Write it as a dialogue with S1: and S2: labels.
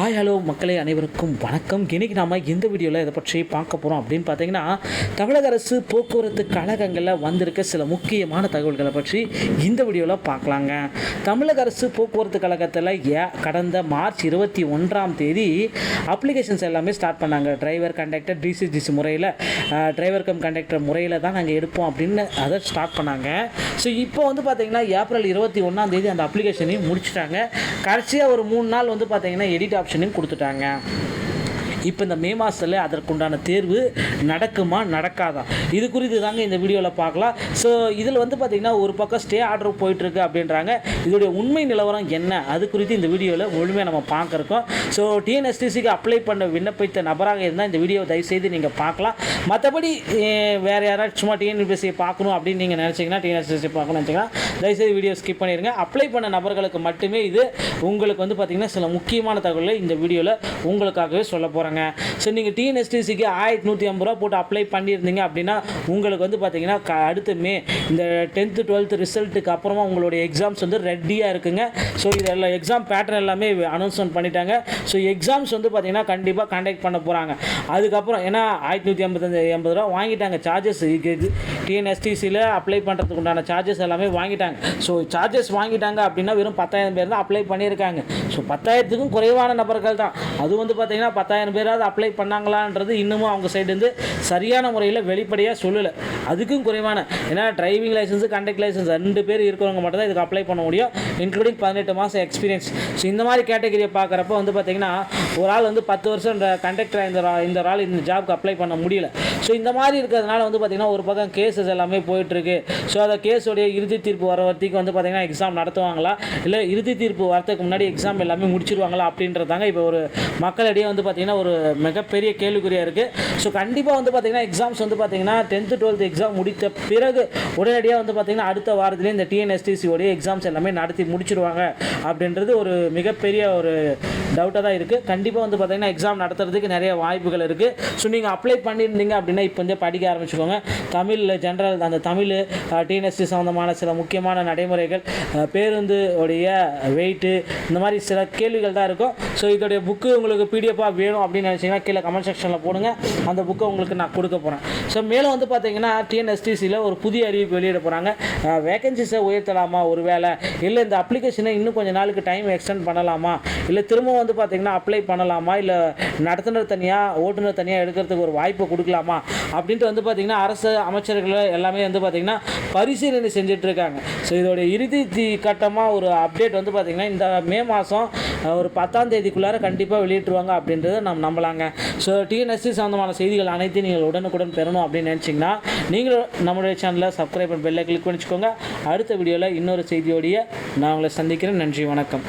S1: Hi hello மக்களே அனைவருக்கும் வணக்கம். இன்னைக்கு நாம் இந்த வீடியோவில் இதை பற்றி பார்க்க போகிறோம் அப்படின்னு பார்த்தீங்கன்னா தமிழக அரசு போக்குவரத்து கழகங்களில் வந்திருக்க சில முக்கியமான தகவல்களை பற்றி இந்த வீடியோவில் பார்க்கலாங்க. தமிழக அரசு போக்குவரத்து கழகத்தில் ஏ கடந்த மார்ச் இருபத்தி ஒன்றாம் தேதி அப்ளிகேஷன்ஸ் எல்லாமே ஸ்டார்ட் பண்ணாங்க. டிரைவர் கண்டக்டர் டிசிடிசி முறையில் டிரைவர் கம் கண்டக்டர் முறையில் தான் நாங்கள் எடுப்போம் அப்படின்னு அதை ஸ்டார்ட் பண்ணாங்க. ஸோ இப்போ வந்து பார்த்தீங்கன்னா ஏப்ரல் இருபத்தி ஒன்றாம் தேதி அந்த அப்ளிகேஷனையும் முடிச்சிட்டாங்க. கடைசியாக ஒரு மூணு நாள் வந்து பார்த்தீங்கன்னா எடிட் ஆப்ஷனையும் கொடுத்துட்டாங்க. இப்போ இந்த மே மாதத்தில் அதற்குண்டான தேர்வு நடக்குமா நடக்காதா? இது குறித்து தாங்க இந்த வீடியோவில் பார்க்கலாம். ஸோ இதில் வந்து பார்த்திங்கன்னா ஒரு பக்கம் ஸ்டே ஆர்டர் போயிட்டுருக்கு அப்படின்றாங்க. இதோடைய உண்மை நிலவரம் என்ன? அது குறித்து இந்த வீடியோவில் முழுமையாக நம்ம பார்க்குறோம் ஸோ டிஎன்எஸ்டிசிக்கு அப்ளை பண்ண விண்ணப்பித்த நபராக இருந்தால் இந்த வீடியோ தயவுசெய்து நீங்கள் பார்க்கலாம். மற்றபடி வேறு யாராவது சும்மா டிஎன்பிஎஸ்சியை பார்க்கணும் அப்படின்னு நீங்கள் நினச்சிங்கன்னா டிஎன்எஸ்டிசி பார்க்கணும்னு நினச்சிங்கன்னா தயவுசெய்து வீடியோ ஸ்கிப் பண்ணிடுங்க. அப்ளை பண்ண நபர்களுக்கு மட்டுமே இது உங்களுக்கு வந்து பார்த்திங்கன்னா சில முக்கியமான தகவல்களை இந்த வீடியோவில் உங்களுக்காகவே சொல்ல போகிறேன் போகிறேங்க ஸோ நீங்கள் டிஎன்எஸ்டிசிக்கு ஆயிரத்தி நூற்றி ஐம்பது ரூபா போட்டு அப்ளை பண்ணியிருந்தீங்க அப்படின்னா உங்களுக்கு வந்து பார்த்திங்கன்னா க அடுத்த மே இந்த டென்த்து டுவெல்த்து ரிசல்ட்டுக்கு அப்புறமா உங்களுடைய எக்ஸாம்ஸ் வந்து ரெடியாக இருக்குங்க. ஸோ இதெல்லாம் எக்ஸாம் பேட்டர்ன் எல்லாமே அனௌன்ஸ்மெண்ட் பண்ணிட்டாங்க. ஸோ எக்ஸாம்ஸ் வந்து பார்த்தீங்கன்னா கண்டிப்பாக கண்டக்ட் பண்ண போகிறாங்க அதுக்கப்புறம் ஏன்னா ஆயிரத்தி நூற்றி ஐம்பத்தஞ்சு எண்பது ரூபா வாங்கிட்டாங்க சார்ஜஸ் டிஎன்எஸ்டிசியில் அப்ளை பண்ணுறதுக்கு உண்டான சார்ஜஸ் எல்லாமே வாங்கிட்டாங்க. ஸோ சார்ஜஸ் வாங்கிட்டாங்க அப்படின்னா வெறும் பத்தாயிரம் பேர் தான் அப்ளை பண்ணியிருக்காங்க. ஸோ பத்தாயிரத்துக்கும் குறைவான நபர்கள் தான். அது வந்து பார்த்தீங்கன்னா பத்தாயிரம் பேர் பேராவது அப்ளை பண்ணாங்களான்றது இன்னமும் அவங்க சைடுலேருந்து சரியான முறையில் வெளிப்படையாக சொல்லலை. அதுக்கும் குறைவான. ஏன்னா டிரைவிங் லைசன்ஸு கண்டக்ட் லைசன்ஸ் ரெண்டு பேர் இருக்கிறவங்க மட்டும் தான் இதுக்கு அப்ளை பண்ண முடியும் இன்க்ளூடிங் பதினெட்டு மாதம் எக்ஸ்பீரியன்ஸ் ஸோ இந்த மாதிரி கேட்டகரியை பார்க்குறப்ப வந்து பார்த்திங்கன்னா ஒரு ஆள் வந்து பத்து வருஷம் கண்டக்டர் இந்த இந்த ஆள் இந்த ஜாப்க்கு அப்ளை பண்ண முடியல. ஸோ இந்த மாதிரி இருக்கிறதுனால வந்து பார்த்திங்கன்னா ஒரு பக்கம் கேசஸ் எல்லாமே போயிட்டுருக்கு. ஸோ அந்த கேஸோடைய இறுதி தீர்ப்பு வர வரைக்கும் வந்து பார்த்திங்கன்னா எக்ஸாம் நடத்துவாங்களா? இல்லை இறுதி தீர்ப்பு வரதுக்கு முன்னாடி எக்ஸாம் எல்லாமே முடிச்சிருவாங்களா? அப்படின்றதாங்க இப்போ ஒரு மக்களிடையே வந்து பார்த்திங்கன்னா ஒரு மிகப்பெரிய கேள்விக்குறியாக இருக்குது ஸோ கண்டிப்பாக வந்து பார்த்திங்கன்னா எக்ஸாம்ஸ் வந்து பார்த்திங்கன்னா டென்த்து டுவெல்த் எக்ஸாம் முடித்த பிறகு உடனடியாக வந்து பார்த்திங்கன்னா அடுத்த வாரத்திலே இந்த டிஎன்எஸ்டிசியோடைய எக்ஸாம்ஸ் எல்லாமே நடத்தி முடிச்சிருவாங்க அப்படின்றது ஒரு மிகப்பெரிய ஒரு டவுட்டாக தான் இருக்குது கண்டிப்பாக வந்து பார்த்திங்கன்னா எக்ஸாம் நடத்துறதுக்கு நிறைய வாய்ப்புகள் இருக்குது ஸோ நீங்கள் அப்ளை பண்ணியிருந்தீங்க அப்படின்னா இப்போ வந்து படிக்க ஆரம்பிச்சுக்கோங்க. தமிழில் ஜென்ரல் அந்த தமிழ் டிஎன்எஸ்டி சம்மந்தமான சில முக்கியமான நடைமுறைகள் பேருந்து உடைய வெயிட்டு இந்த மாதிரி சில கேள்விகள் தான் இருக்கும். ஸோ இதோடைய புக்கு உங்களுக்கு பிடிஎஃபாக வேணும் அப்படின்னு நினச்சிங்கன்னா கீழே கமெண்ட் செக்ஷனில் போடுங்க. அந்த புக்கை உங்களுக்கு நான் கொடுக்க போகிறேன் ஸோ மேலும் வந்து பார்த்தீங்கன்னா டிஎன்எஸ்டிசியில் ஒரு புதிய அறிவிப்பு வெளியிட போகிறாங்க வேகன்சிஸை உயர்த்தலாமா ஒரு வேலை இல்லை இந்த அப்ளிகேஷனை இன்னும் கொஞ்சம் நாளுக்கு டைம் எக்ஸ்டெண்ட் பண்ணலாமா? இல்லை திரும்ப வந்து பார்த்தீங்கன்னா அப்ளை பண்ணலாமா? இல்லை நடத்துனர் தனியாக ஓட்டுநர் தனியாக எடுக்கிறதுக்கு ஒரு வாய்ப்பு கொடுக்கலாமா? அப்படின்ட்டு வந்து பார்த்தீங்கன்னா அரசு அமைச்சர்கள் எல்லாமே வந்து பார்த்தீங்கன்னா பரிசீலனை செஞ்சுட்டு இருக்காங்க. ஸோ இதோடைய இறுதி கட்டமாக ஒரு அப்டேட் வந்து பார்த்தீங்கன்னா இந்த மே மாதம் ஒரு பத்தாம் தேதிக்குள்ளார கண்டிப்பாக வெளியிட்டுருவாங்க அப்படின்றத நம்ம நம்பலாங்க. ஸோ டிஎன்எஸ்சி சம்மந்தமான செய்திகள் அனைத்தையும் நீங்கள் உடனுக்குடன் பெறணும் அப்படின்னு நினச்சிங்கன்னா நீங்களும் நம்மளுடைய சேனலை சப்ஸ்கிரைப் பெல்லை கிளிக் பண்ணிச்சுக்கோங்க. அடுத்த வீடியோவில் இன்னொரு செய்தியோடைய நான் உங்களை சந்திக்கிறேன். நன்றி வணக்கம்.